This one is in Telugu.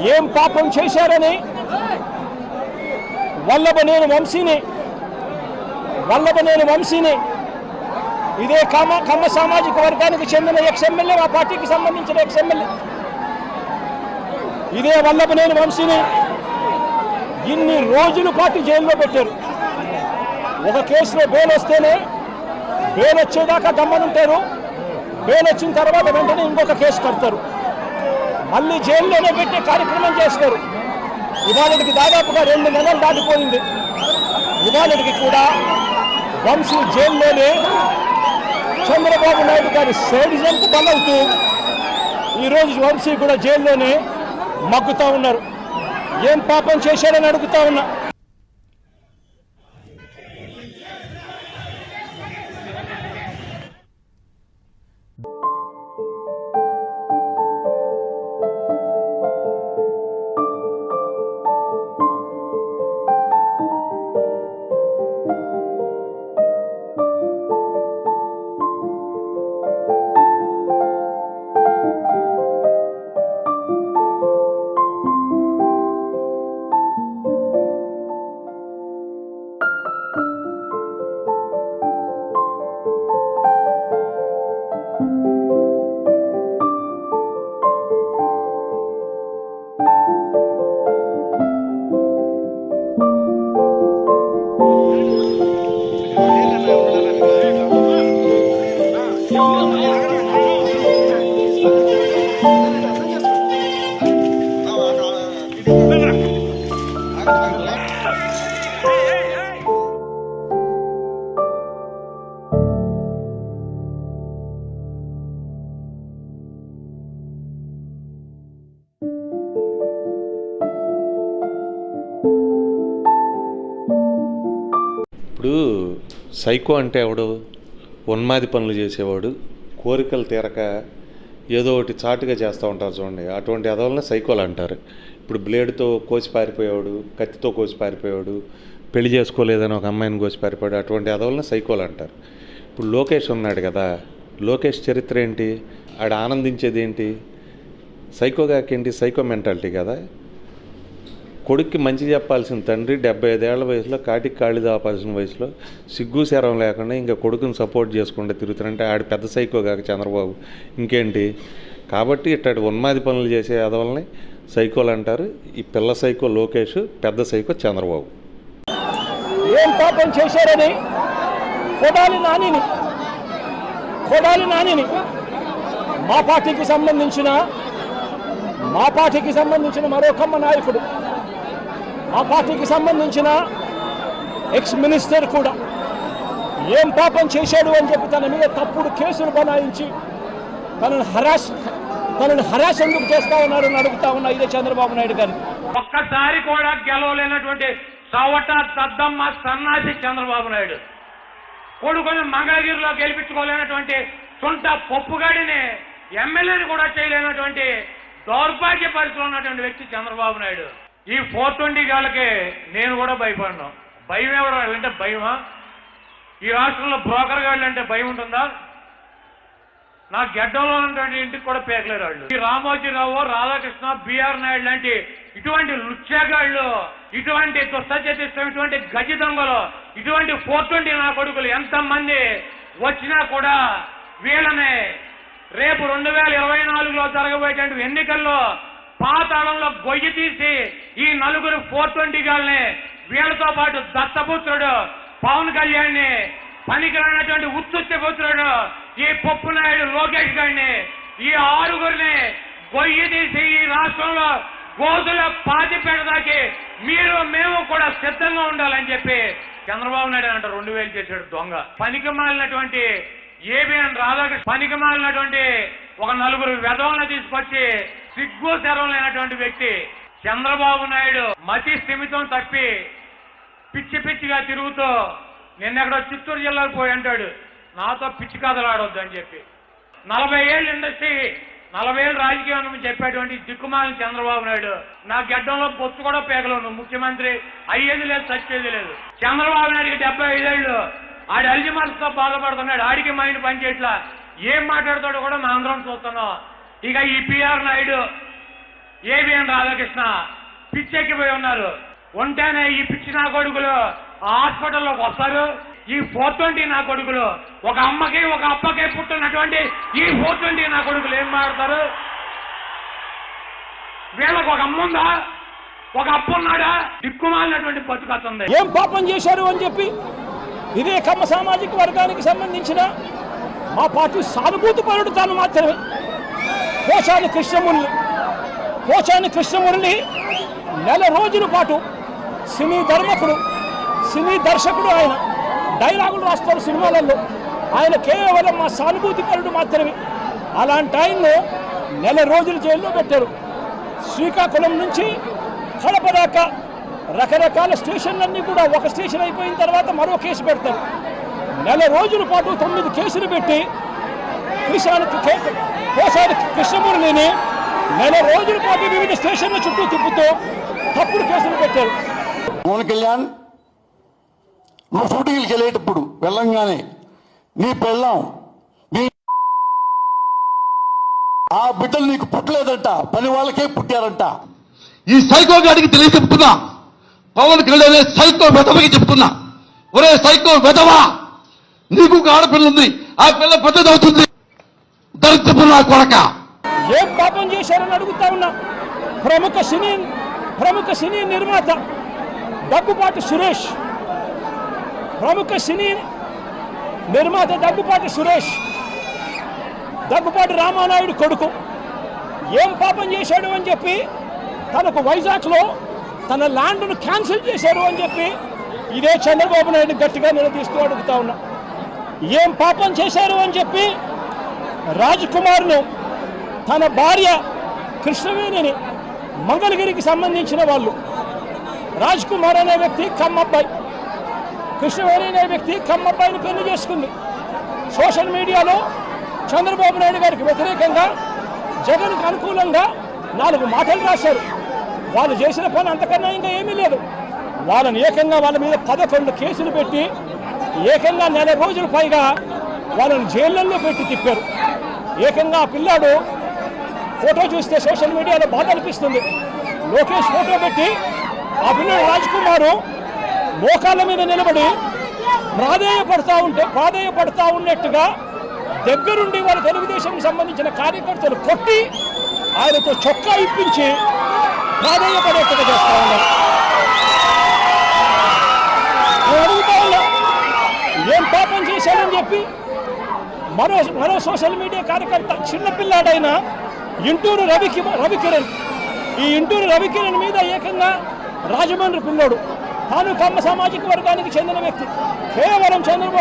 ఏం పాపం చేశారని? వల్లభనేని వంశీని. వల్లభనేని వంశీని. ఇదే కమ కమ్మ సామాజిక వర్గానికి చెందిన ఎక్స్ఎమ్మెల్యే మా పార్టీకి సంబంధించిన ఎక్స్ఎమ్మెల్యే ఇదే వల్లభనేని వంశీని. ఇన్ని రోజుల పాటు జైల్లో పెట్టారు. ఒక కేసులో బెయిల్ వస్తేనే బెయిల్ వచ్చేదాకా దమ్మనుంటారు. బెయిల్ వచ్చిన తర్వాత వెంటనే ఇంకొక కేసు కడతారు. మళ్ళీ జైల్లోనే పెట్టే కార్యక్రమం చేస్తారు. ఇవాళకి దాదాపుగా రెండు నెలలు దాటిపోయింది. ఇవాళకి కూడా వంశీ జైల్లోనే చంద్రబాబు నాయుడు గారి సేడిజంకు బలవుతూ ఈరోజు వంశీ కూడా జైల్లోనే మగ్గుతా ఉన్నారు. ఏం పాపం చేశారని అడుగుతా ఉన్నా. ఇప్పుడు సైకో అంటే ఎవడు? ఉన్మాది పనులు చేసేవాడు. కోరికలు తీరక ఏదో ఒకటి చాటుగా చేస్తూ ఉంటారు చూడండి. అటువంటి ఎదవలనే సైకోలు అంటారు. ఇప్పుడు బ్లేడ్తో కోసి పారిపోయేవాడు కత్తితో కోసి పారిపోయేవాడు పెళ్ళి చేసుకోలేదని ఒక అమ్మాయిని కోసి పారిపోయాడు అటువంటి ఎదవలనే సైకోలు అంటారు. ఇప్పుడు లోకేష్ ఉన్నాడు కదా లోకేష్ చరిత్ర ఏంటి? ఆడ ఆనందించేది ఏంటి? సైకోగాకేంటి సైకో మెంటాలిటీ కదా. కొడుక్కి మంచి చెప్పాల్సిన తండ్రి డెబ్బై ఐదేళ్ళ వయసులో కాటికి కాళ్ళు దాపాల్సిన వయసులో సిగ్గు శరం లేకుండా ఇంకా కొడుకుని సపోర్ట్ చేసుకుంటే తిరుగుతారంటే ఆడు పెద్ద సైకో కాక చంద్రబాబు. ఇంకేంటి? కాబట్టి ఇట్లాంటి ఉన్మాది పనులు చేసే అదవల్ని సైకోలు అంటారు. ఈ పిల్ల సైకో లోకేష్ పెద్ద సైకో చంద్రబాబు. ఏం పాపం చేశారని? కొడాలి నానిని. కొడాలి నానిని. మా పార్టీకి సంబంధించిన మా పార్టీకి సంబంధించిన మరో కమ్మ నాయకుడు. ఆ పార్టీకి సంబంధించిన ఎక్స్ మినిస్టర్ కూడా ఏం పాపం చేశాడు అని చెప్పి తన మీద తప్పుడు కేసులు బనాయించి తనను హరాస్ తనను హరాస్ ఎందుకు చేస్తా ఉన్నారని అడుగుతా ఉన్నా ఇదే చంద్రబాబు నాయుడు గారిని. ఒక్కసారి కూడా గెలవలేనటువంటి సవట తద్దమ్మ సన్నాసి చంద్రబాబు నాయుడు. కొడుకుని మంగళగిరిలో గెలిపించుకోలేనటువంటి సొంత పప్పుగాడిని ఎమ్మెల్యేని కూడా చేయలేనటువంటి దౌర్భాగ్య పరిస్థితులు ఉన్నటువంటి వ్యక్తి చంద్రబాబు నాయుడు. ఈ ఫోర్ ట్వంటీ గాళ్ళకి నేను కూడా భయపడను. భయం ఎవరు అంటే భయమా? ఈ రాష్ట్రంలో బ్రోకర్ గాళ్ళు అంటే భయం ఉంటుందా? నా గడ్డంలో ఉన్నటువంటి ఇంటికి కూడా పేకలేరు వాళ్ళు. ఈ రామోజీరావు రాధాకృష్ణ బిఆర్ నాయుడు లాంటి ఇటువంటి లుచ్చగాళ్ళు ఇటువంటి దుస్తచేతిష్టం ఇటువంటి గజి దొంగలు ఇటువంటి ఫోర్ ట్వంటీ నా కొడుకులు ఎంతమంది వచ్చినా కూడా వీళ్ళని రేపు రెండు వేల ఇరవై నాలుగులో జరగబోయేటువంటి ఎన్నికల్లో పాతాళంలో గొయ్యి తీసి ఈ నలుగురు ఫోర్ ట్వంటీ గాల్ని వీళ్ళతో పాటు దత్తపుత్రుడు పవన్ కళ్యాణ్ పనికిరానటువంటి ఉత్తుత్తి పుత్రుడు ఈ పప్పు నాయుడు లోకేష్ గారిని ఈ ఆరుగురిని గొయ్యి తీసి ఈ రాష్ట్రంలో గోధుల పాతి పెడదాకి మీరు మేము కూడా సిద్ధంగా ఉండాలని చెప్పి చంద్రబాబు నాయుడు అంట రెండు వేలు చేశాడు దొంగ. పనికి మాలినటువంటి ఏబిఎన్ రాధాకృష్ణ పనికి మాలినటువంటి ఒక నలుగురు వెధవలను తీసుకొచ్చి సిగ్గు శరం లేనటువంటి వ్యక్తి చంద్రబాబు నాయుడు మతి స్థిమితం తప్పి పిచ్చి పిచ్చిగా తిరుగుతూ నిన్నెక్కడో చిత్తూరు జిల్లాకు పోయి అంటాడు. నాతో పిచ్చి కథలు ఆడొద్దు అని చెప్పి. నలభై ఏళ్ళు ఇండస్ట్రీ నలభై ఏళ్ళు రాజకీయం అని చెప్పేటువంటి దిక్కుమాలిన చంద్రబాబు నాయుడు నా గడ్డంలో బొత్తు కూడా పేగలను ముఖ్యమంత్రి అయ్యేది లేదు సచ్చేది లేదు. చంద్రబాబు నాయుడికి డెబ్బై ఐదేళ్ళు ఆడి అల్జిమర్స్తో బాధపడుతున్నాడు. ఆడికి మైండ్ పనిచేయట్లా. ఏం మాట్లాడతాడో కూడా మా అందరం చూస్తున్నాం. ఇక ఈ P R Naidu A B N Radhakrishna పిచ్చెక్కిపోయి ఉన్నారు. ఉంటేనే ఈ పిచ్చి నా కొడుకులు ఆ హాస్పిటల్లోకి వస్తారు. ఈ ఫోర్ ట్వంటీ నా కొడుకులు ఒక అమ్మకి ఒక అప్పకి పుట్టినటువంటి ఈ ఫోర్ ట్వంటీ నా కొడుకులు ఏం మాడతారు వీళ్ళకు ఒక అమ్మ ఉందా? ఒక అప్పు ఉన్నాడా? దిక్కుమాలినటువంటి బతుకత్తుంది ఏం పాపం చేశారు అని చెప్పి ఇదే కమ్మ సామాజిక వర్గానికి సంబంధించిన మా పార్టీ సానుభూతి పరుడు తాను మాత్రమే. పోచాని కృష్ణమురళి పోచాని కృష్ణమురళి నెల రోజుల పాటు సినీ ధర్మకుడు సినీ దర్శకుడు ఆయన. డైలాగులు రాస్తారు సినిమాలలో. ఆయన కేవలం మా సానుభూతిపరుడు మాత్రమే. అలాంటి ఆయన్ను నెల రోజులు జైల్లో పెట్టారు. శ్రీకాకుళం నుంచి కడప దాకా రకరకాల స్టేషన్లన్నీ కూడా ఒక స్టేషన్ అయిపోయిన తర్వాత మరో కేసు పెడతారు. నెల రోజుల పాటు తొమ్మిది కేసులు పెట్టి కృష్ణానికి కోసారి కృష్ణమురళిని నెల రోజుల పాటు వివిధ స్టేషన్ల చుట్టూ తిప్పుతూ తప్పుడు కేసులు పెట్టారు. పవన్ కళ్యాణ్ నువ్వు షూటింగ్కి వెళ్ళేటప్పుడు వెళ్ళంగానే నీ పెళ్ళాం నీ ఆ బిడ్డలు నీకు పుట్టలేదంట పని వాళ్ళకే పుట్టారంట. ఈ సైకో గాడికి తెలియ చెప్తున్నా. పవన్ కళ్యాణ్ సైకో వెధవకి చెప్తున్నా. ఒరే సైకో వెధవా నీకు ఒక ఆడపిల్ల ఉంది ఆ పిల్ల పెద్దదవుతుంది. దరిద్రపు నా కొడక. ఏం పాపం చేశారని అడుగుతా ఉన్నా. ప్రముఖ సినీ ప్రముఖ సినీ నిర్మాత దగ్గుపాటి సురేష్. ప్రముఖ సినీ నిర్మాత దగ్గుపాటి సురేష్. దగ్గుపాటి రామానాయుడు కొడుకు. ఏం పాపం చేశాడు అని చెప్పి తనకు వైజాగ్లో తన ల్యాండ్ను క్యాన్సిల్ చేశారు అని చెప్పి ఇదే చంద్రబాబు నాయుడు గట్టిగా నిలదీస్తూ అడుగుతా ఉన్నా. ఏం పాపం చేశారు అని చెప్పి రాజ్ కుమార్ను తన భార్య కృష్ణవేణిని మంగళగిరికి సంబంధించిన వాళ్ళు. రాజ్ కుమార్ అనే వ్యక్తి కమ్మబ్బాయి. కృష్ణవేణి అనే వ్యక్తి కమ్మబ్బాయిని పెళ్ళి చేసుకుంది. సోషల్ మీడియాలో చంద్రబాబు నాయుడు గారికి వ్యతిరేకంగా జగన్కు అనుకూలంగా నాలుగు మాటలు రాశారు. వాళ్ళు చేసిన పని అంతకన్నా ఇంకా ఏమీ లేదు. వాళ్ళని ఏకంగా వాళ్ళ మీద పదకొండు కేసులు పెట్టి ఏకంగా నెల రోజుల పైగా వాళ్ళని జైళ్ళల్లో పెట్టి తిప్పారు. ఏకంగా పిల్లాడు ఫోటో చూస్తే సోషల్ మీడియాలో బాధ అనిపిస్తుంది. లోకేష్ ఫోటో పెట్టి ఆ పిల్లడు రాజ్కుమారు మోకాళ్ళ మీద నిలబడి ప్రాధేయపడతా ఉంటే ప్రాధేయపడతా ఉన్నట్టుగా దగ్గరుండి వాళ్ళ తెలుగుదేశం సంబంధించిన కార్యకర్తలు కొట్టి ఆయనతో చొక్కా ఇప్పించి ప్రాధేయపడేట్టుగా చేస్తా ఉన్నారు. నేను అడుగుతా ఉన్నా ఏం పాపం చేశాడని చెప్పి మరో మరో సోషల్ మీడియా కార్యకర్త చిన్నపిల్లాడైన ఇంటూరు రవికి రవికిరణ్. ఈ ఇంటూరు రవికిరణ్ మీద ఏకంగా రాజమండ్రి పిల్లోడు తాను కమ్మ సామాజిక వర్గానికి చెందిన వ్యక్తి. కేవలం చంద్రబాబు